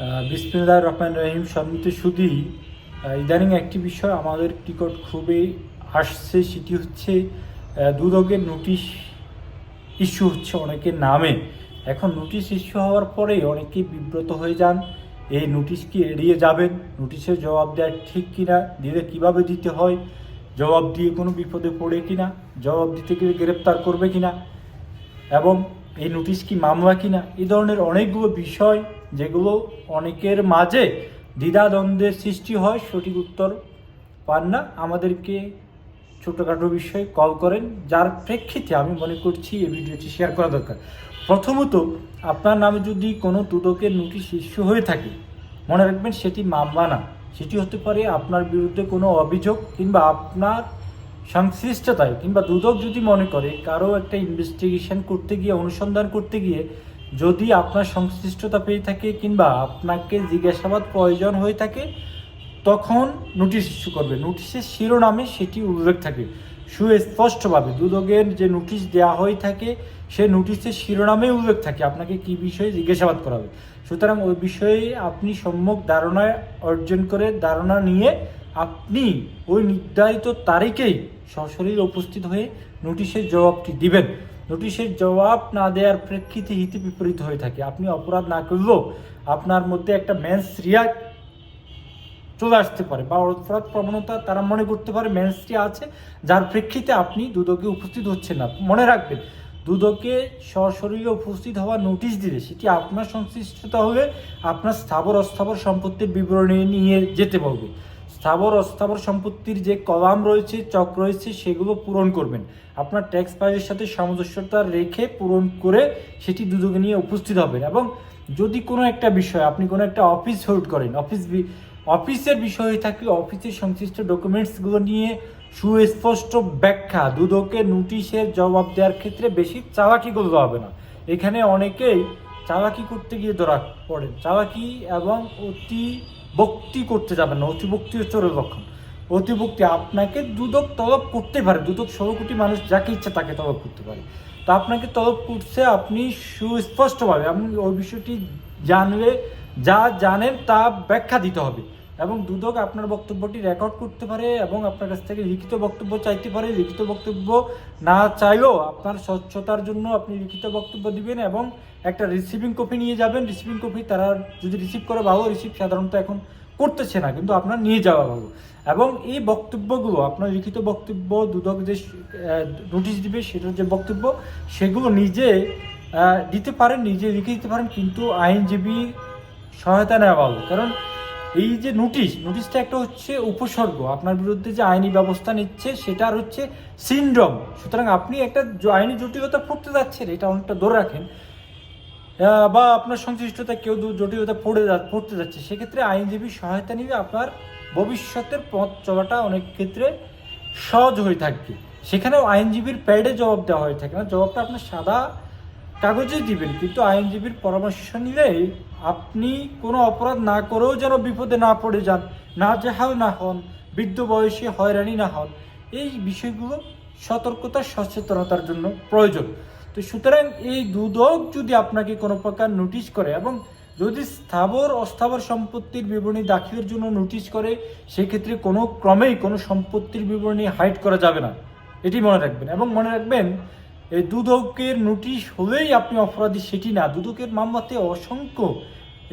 বিসমিল্লাহ রহমান রহিম, সম্মিত সুদি ইদানিং একটি বিষয় আমাদের টিকট খুবই আসছে, সেটি হচ্ছে দুদকের নোটিশ ইস্যু হচ্ছে অনেকের নামে। এখন নোটিশ ইস্যু হওয়ার পরে অনেকেই বিব্রত হয়ে যান, এই নোটিশ কি এড়িয়ে যাবেন? নোটিশের জবাব দেওয়া ঠিক কিনা? দিলে কীভাবে দিতে হয়? জবাব দিয়ে কোনো বিপদে পড়ে কিনা? জবাব দিতে গেলে গ্রেপ্তার করবে কিনা? এবং এই নোটিশ কি মামলা কিনা? এই ধরনের অনেকগুলো বিষয় যেগুলো অনেকের মাঝে দ্বিধাদ্বন্দ্বের সৃষ্টি হয়, সঠিক উত্তর পান না। আমাদেরকে ছোটোখাটো বিষয়ে কল করেন, যার প্রেক্ষিতে আমি মনে করছি এই ভিডিওটি শেয়ার করা দরকার। প্রথমত, আপনার নামে যদি কোনো দুদকের নোটিশ ইস্যু হয়ে থাকে, মনে রাখবেন সেটি মামলা না। সেটি হতে পারে আপনার বিরুদ্ধে কোনো অভিযোগ কিংবা আপনার সংশ্লিষ্টতায় কিংবা দুদক যদি মনে করে কারও একটা ইনভেস্টিগেশন করতে গিয়ে, অনুসন্ধান করতে গিয়ে যদি আপনার সংশ্লিষ্টতা পেয়ে থাকে কিংবা আপনাকে জিজ্ঞাসাবাদ প্রয়োজন হয়ে থাকে, তখন নোটিশ ইস্যু করবে। নোটিশের শিরোনামে সেটি উল্লেখ থাকে সুস্পষ্টভাবে দুদকের যে নোটিশ দেওয়া হয়ে থাকে, সে নোটিশের শিরোনামে উল্লেখ থাকে। আপনাকে কি বিষয়ে জিজ্ঞাসাবাদ করা হবে? সুতরাং ওই বিষয়ে আপনি সম্যক ধারণা অর্জন করে ধারণা নিয়ে আপনি ওই নির্ধারিত তারিখেই সশরীর উপস্থিত হয়ে নোটিশের জবাবটি দিবেন। নোটিশের জবাব না দেওয়ার প্রেক্ষিতে হিতে বিপরীত হয়ে থাকে। আপনি অপরাধ না করলেও আপনার মধ্যে একটা ম্যান্স রিয়াক্ট চলে আসতে পারে বা অপরাধ প্রবণতা তারা মনে করতে পারে মেনস্ট্রি আছে, যার প্রেক্ষিতে আপনি দুদকে উপস্থিত হচ্ছেন না। মনে রাখবেন, দুদকে সশরীরে উপস্থিত হওয়ার নোটিশ দিলে সেটি আপনার সংশ্লিষ্টতা হলে আপনার স্থাবর অস্থাবর সম্পত্তির বিবরণী নিয়ে যেতে বলবে। স্থাবর, অস্থাবর সম্পত্তির যে কলাম রয়েছে, চক রয়েছে, সেগুলো পূরণ করবেন। আপনার ট্যাক্স ফাইলের সাথে সামঞ্জস্যতা রেখে পূরণ করে সেটি দুদকে নিয়ে উপস্থিত হবেন এবং যদি কোনো একটা বিষয়, আপনি কোনো একটা অফিস হোল্ড করেন অফিস অফিসের বিষয় থাকলে অফিসের সংশ্লিষ্ট ডকুমেন্টসগুলো নিয়ে সুস্পষ্ট ব্যাখ্যা, দুদকে নোটিশের জবাব দেওয়ার ক্ষেত্রে বেশি চালাকি করতে হবে না। এখানে অনেকেই চালাকি করতে গিয়ে ধরা পড়েন। চালাকি এবং অতি বক্তি করতে যাবেন না, অতিভক্তি হচ্ছে ওর অতিভক্তি আপনাকে দুদক তলব করতে পারে, দুদক ষোলো কোটি মানুষ যাকে ইচ্ছা তাকে তলব করতে পারে। তো আপনাকে তলব করছে আপনি সুস্পষ্টভাবে, আপনি ওই বিষয়টি জানলে, যা জানেন তা ব্যাখ্যা দিতে হবে। এবং দুদক আপনার বক্তব্যটি রেকর্ড করতে পারে এবং আপনার কাছ থেকে লিখিত বক্তব্য চাইতে পারে। লিখিত বক্তব্য না চাইলেও আপনার স্বচ্ছতার জন্য আপনি লিখিত বক্তব্য দিবেন এবং একটা রিসিভিং কপি নিয়ে যাবেন। রিসিভিং কপি তারা যদি রিসিভ করে ভালো রিসিভ সাধারণত এখন করতেছে না, কিন্তু আপনার নিয়ে যাওয়া ভালো। এবং এই বক্তব্যগুলো, আপনার লিখিত বক্তব্য, দুদক যে নোটিশ দিবে, সেটার যে বক্তব্য, সেগুলো নিজে দিতে পারেন, নিজে লিখে দিতে পারেন, কিন্তু আইনজীবী সহায়তা নেওয়া ভালো। কারণ এই যে নোটিশ, নোটিশটা একটা হচ্ছে উপসর্গ। আপনার বিরুদ্ধে যে আইনি ব্যবস্থা নিচ্ছে সেটার হচ্ছে সিন্ড্রোম। সুতরাং আপনি একটা আইনি জটিলতা পড়তে যাচ্ছেন এটা অনেকটা ধরে রাখেন। বা আপনার সংশ্লিষ্টতা কেউ জটিলতা পড়ে পড়তে যাচ্ছে, সেক্ষেত্রে আইনজীবী সহায়তা নিলে আপনার ভবিষ্যতের পথ চলাটা অনেক ক্ষেত্রে সহজ হয়ে থাকবে। সেখানেও আইনজীবীর প্যাডে জবাব দেওয়া হয়ে থাকে না। জবাবটা আপনার সাদা কাগজে দিবেন, কিন্তু আইনজীবীর পরামর্শ নিলে আপনি কোনো অপরাধ না করেও যেন বিপদে না পড়ে যান না জেহাল না হন, বৃদ্ধ বয়সে হয়রানি না হন। এই বিষয়গুলো সতর্কতা, সচেতনতার জন্য প্রয়োজন। তো সুতরাং এই দুদক যদি আপনাকে কোনো প্রকার নোটিশ করে এবং যদি স্থাবর, অস্থাবর সম্পত্তির বিবরণী দাখিলের জন্য নোটিশ করে, সেক্ষেত্রে কোনো ক্রমেই কোনো সম্পত্তির বিবরণী হাইড করা যাবে না। এটি মনে রাখবেন এবং মনে রাখবেন এই দুদকের নোটিশ হলেই আপনি অপরাধী সেটি না। দুদকের মামলাতে অসংখ্য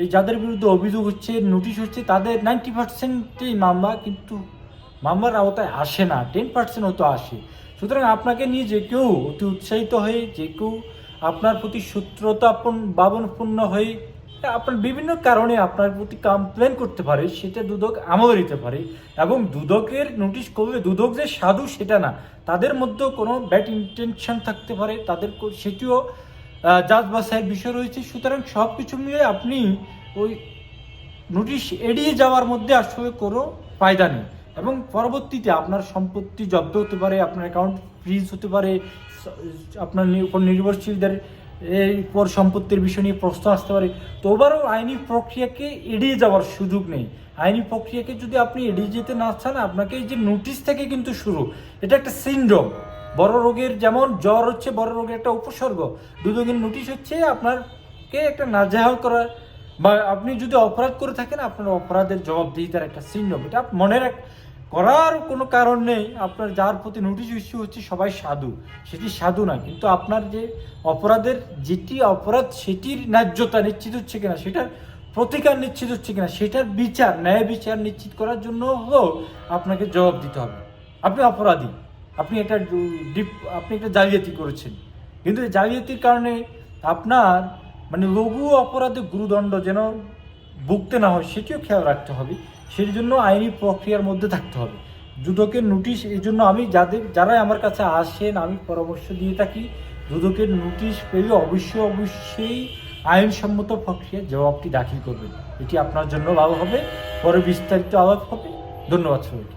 এই যাদের বিরুদ্ধে অভিযোগ হচ্ছে, নোটিশ হচ্ছে, তাদের নাইনটি পার্সেন্টই মামলা কিন্তু মামলার আওতায় আসে না, টেন পার্সেন্ট হয়তো আসে। সুতরাং আপনাকে নিয়ে যে কেউ অতি উৎসাহিত হয়ে, যে কেউ আপনার প্রতি সূত্রতাপন বাবনপূর্ণ হয়ে আপনার বিভিন্ন কারণে আপনার প্রতি কমপ্লেন করতে পারে, সেটা দুদক আমলে নিতে পারে এবং দুদকের নোটিশ করলে দুদক যে সাধু সেটা না, তাদের মধ্যেও কোনো ব্যাড ইন্টেনশন থাকতে পারে, তাদের সেটিও জাজ বাসায়ের বিষয় রয়েছে। সুতরাং সব কিছু মিলে আপনি ওই নোটিশ এড়িয়ে যাওয়ার মধ্যে আসলে কোনো ফায়দা নেই। এবং পরবর্তীতে আপনার সম্পত্তি জব্দ হতে পারে, আপনার অ্যাকাউন্ট ফ্রিজ হতে পারে আপনার উপর নির্ভরশীলদের এই পর সম্পত্তির বিষয় নিয়ে প্রশ্ন আসতে পারে। তো ওভারও আইনি প্রক্রিয়াকে এড়িয়ে যাওয়ার সুযোগ নেই। আইনি প্রক্রিয়াকে যদি আপনি এড়িয়ে যেতে না চান, আপনাকে এই যে নোটিশ থেকে কিন্তু শুরু, এটা একটা সিন্ড্রোম। বড় রোগের যেমন জ্বর হচ্ছে, বড় রোগের একটা উপসর্গ। দুদকের নোটিশ হচ্ছে আপনারকে একটা নাজেহাল করার বা আপনি যদি অপরাধ করে থাকেন, আপনার অপরাধের জবাবদিহিতার একটা চিহ্ন এটা মনে রাখ করার কোনো কারণ নেই, আপনার যার প্রতি নোটিশ ইস্যু হচ্ছে সবাই সাধু। সেটি সাধু না, কিন্তু আপনার যে অপরাধের যেটি অপরাধ, সেটির ন্যায্যতা নিশ্চিত হচ্ছে কিনা, সেটার প্রতিকার নিশ্চিত হচ্ছে কিনা, সেটার বিচার, ন্যায় বিচার নিশ্চিত করার জন্য হলেও আপনাকে জবাব দিতে হবে। আপনি অপরাধী, আপনি এটা ডিপ- আপনি একটা জালিয়াতি করেছেন। কিন্তু জালিয়াতির কারণে আপনার মানে লঘু অপরাধে গুরুদণ্ড যেন ভুগতে না হয়, সেটিও খেয়াল রাখতে হবে। সেই জন্য আইনি প্রক্রিয়ার মধ্যে থাকতে হবে। দুদকের নোটিশ এই জন্য আমি যাদের, যারাই আমার কাছে আসেন, আমি পরামর্শ দিয়ে থাকি দুদকের নোটিশ পেলে অবশ্যই অবশ্যই আইনসম্মত প্রক্রিয়ায় জবাবটি দাখিল করবেন। এটি আপনার জন্য ভালো হবে। পরে বিস্তারিত আলাপ হবে। ধন্যবাদ সবাইকে।